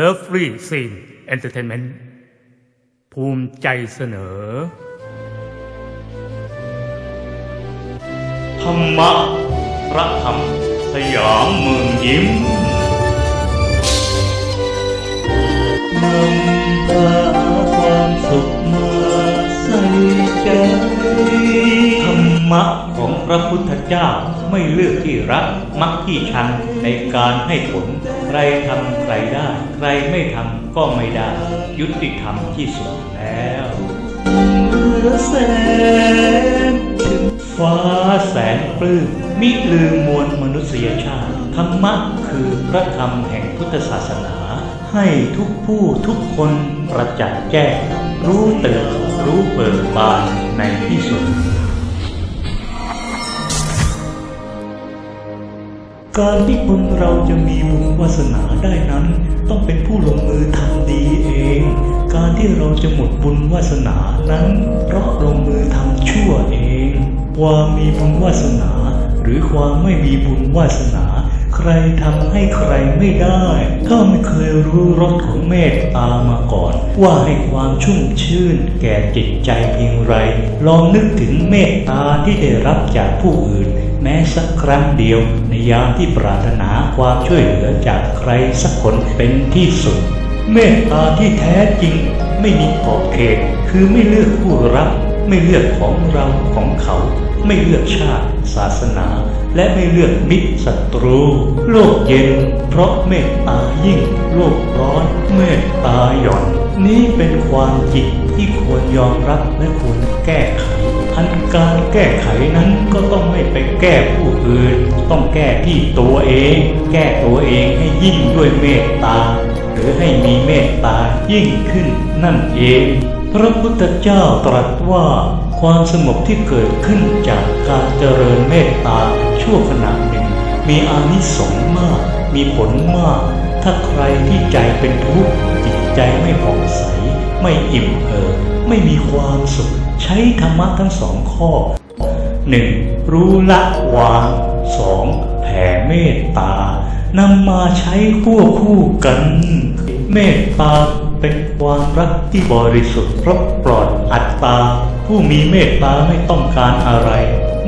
Lovely Scene Entertainment ภูมิใจเสนอ ธรรมะพระธรรม สยามเมืองยิ้มนำพาความสุขมาใส่ใจ ธรรมะ พระพุทธเจ้าไม่เลือกที่รักมักที่ชังในการให้ผล ใครทำใครได้ ใครไม่ทำก็ไม่ได้ ยุติธรรมที่สุดแล้วเหลือแสงฟ้าแสนปลื้มมิลืมมวลมนุษยชาติ ธรรมะคือพระธรรมแห่งพุทธศาสนา ให้ทุกผู้ทุกคนประจักษ์แจ้งรู้ตื่นรู้เบิกบานในที่สุด การที่คนเราจะมีบุญวาสนาได้นั้น ต้องเป็นผู้ลงมือทำดีเอง การที่เราจะหมดบุญวาสนานั้น เพราะลงมือทำชั่วเอง ความมีบุญวาสนา หรือความไม่มีบุญวาสนา ใครทำให้ใครไม่ได้ ถ้าไม่เคยรู้รสของเมตตามาก่อน ว่าให้ความชุ่มชื่น แก่จิตใจเพียงไร ลองนึกถึงเมตตาที่ได้รับจากผู้อื่น แม้สักครั้งเดียว ในยามที่ปรารถนาความช่วยเหลือจากใครสักคนเป็นที่สุด เมตตาที่แท้จริงไม่มีขอบเขต คือไม่เลือกผู้รับ ไม่เลือกของเราของเขา ไม่เลือกชาติ ศาสนา และไม่เลือกมิตรศัตรู โลกเย็น เพราะเมตตายิ่ง โลกร้อน เมตตาหย่อน นี้เป็นความจริงที่ควรยอมรับและควรแก้ไข อันการแก้ไขนั้นก็ต้องไม่ไปแก้ผู้อื่น ต้องแก้ที่ตัวเอง แก้ตัวเองให้ยิ่งด้วยเมตตา หรือให้มีเมตตายิ่งขึ้นนั่นเอง พระพุทธเจ้าตรัสว่าความสงบที่เกิดขึ้นจากการเจริญเมตตาชั่วขณะหนึ่ง มีอานิสงส์มาก มีผลมาก ถ้าใครที่ใจเป็นทุกข์จิต ใจไม่ผ่องใส ไม่อิ่มเอิบไม่มีความสุข ใช้ธรรมะทั้งสองข้อ 1. รู้ละวาง 2. แผ่เมตตานำมาใช้ควบคู่กัน เมตตาเป็นความรักที่บริสุทธิ์เพราะปลอดอัตตา ผู้มีเมตตาไม่ต้องการอะไร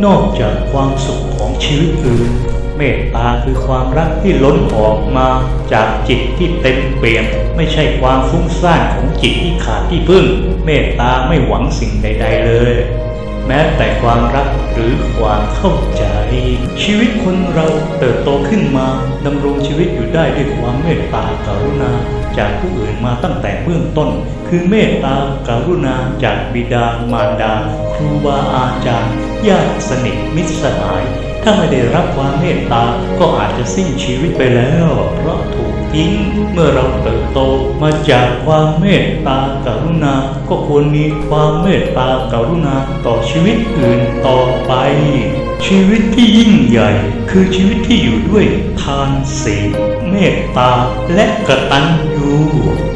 นอกจากความสุขของชีวิตอื่น เมตตาคือความรักที่ล้นออกมาจากจิตที่เต็มเปี่ยมไม่ใช่ความฟุ้งซ่านของจิตที่ขาดที่พึ่ง เมตตาไม่หวังสิ่งใด ๆ เลย แม้แต่ความรักหรือความเข้าใจ ชีวิตคนเราเติบโตขึ้นมาดำรงชีวิตอยู่ได้ด้วยความเมตตากรุณา จากผู้อื่นมาตั้งแต่เบื้องต้น คือเมตตากรุณาจากบิดามารดา ครูบาอาจารย์ญาติสนิทมิตรสหาย ถ้าไม่ได้รับความเมตตา ก็อาจจะสิ้นชีวิตไปแล้ว เพราะถูกทิ้ง เมื่อเราเติบโตมาจากความเมตตากรุณา ก็ควรมีความเมตตากรุณาต่อชีวิตอื่นต่อไป ชีวิตที่ยิ่งใหญ่ คือชีวิตที่อยู่ด้วยทานศีลเมตตาและกตัญญู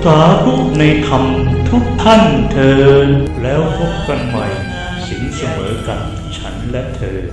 สาธุในธรรมทุกท่านเทินแล้วพบกันใหม่สินเสมอกันฉันและเธอ